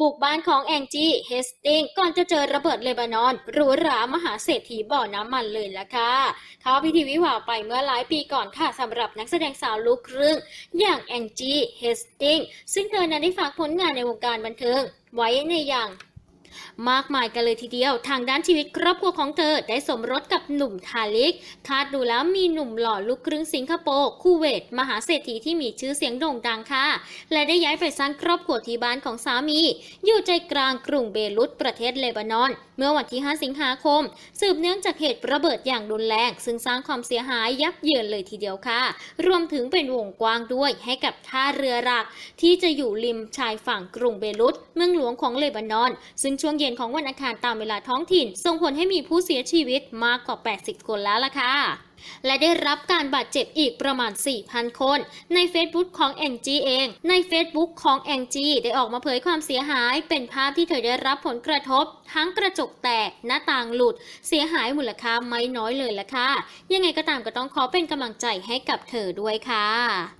บุกบ้านของแองจี้เฮสติงก่อนจะเจอระเบิดเลบานอนหรูหรามหาเศรษฐีบ่อน้ำมันเลยละค่ะเขาพิธีวิวาไปเมื่อหลายปีก่อนค่ะสำหรับนักแสดงสาวลูกครึ่ง อย่างแองจี้เฮสติงซึ่งเธอนั้นได้ฝากผลงานในวงการบันเทิงไว้ในอย่าง มากมายกันเลยทีเดียว ทางด้านชีวิตครอบครัวของเธอได้สมรสกับหนุ่มทาลิกคาดดูแล้วมีหนุ่มหล่อลูกครึ่งสิงคโปร์คูเวต มหาเศรษฐีที่มีชื่อเสียงโด่งดังค่ะ และได้ย้ายไปสร้างครอบครัวที่บ้านของสามี อยู่ใจกลางกรุงเบรุตประเทศเลบานอน เมื่อวันที่ 5 สิงหาคม สืบเนื่องจากเหตุระเบิดอย่างรุนแรง ซึ่งสร้างความเสียหายยับเยินเลยทีเดียวค่ะ รวมถึงเป็นวงกว้างด้วยให้กับท่าเรือหลัก ที่จะอยู่ริมชายฝั่งกรุงเบรุตเมืองหลวงของเลบานอน ซึ่งช่วงเย็นของวันอังคารตามเวลาท้องถิ่น ส่งผลให้มีผู้เสียชีวิตมากกว่า 80 คนแล้วล่ะค่ะและได้รับการบาดเจ็บอีกประมาณ 4,000 คน ใน Facebook ของแองจีเอง ใน Facebook ของแองจีได้ออกมาเผยความเสียหาย เป็นภาพที่เธอได้รับผลกระทบ ทั้งกระจกแตก หน้าต่างหลุด เสียหายมูลค่าไม่น้อยเลยละค่ะ ยังไงก็ตามก็ต้องขอเป็นกำลังใจให้กับเธอด้วยค่ะ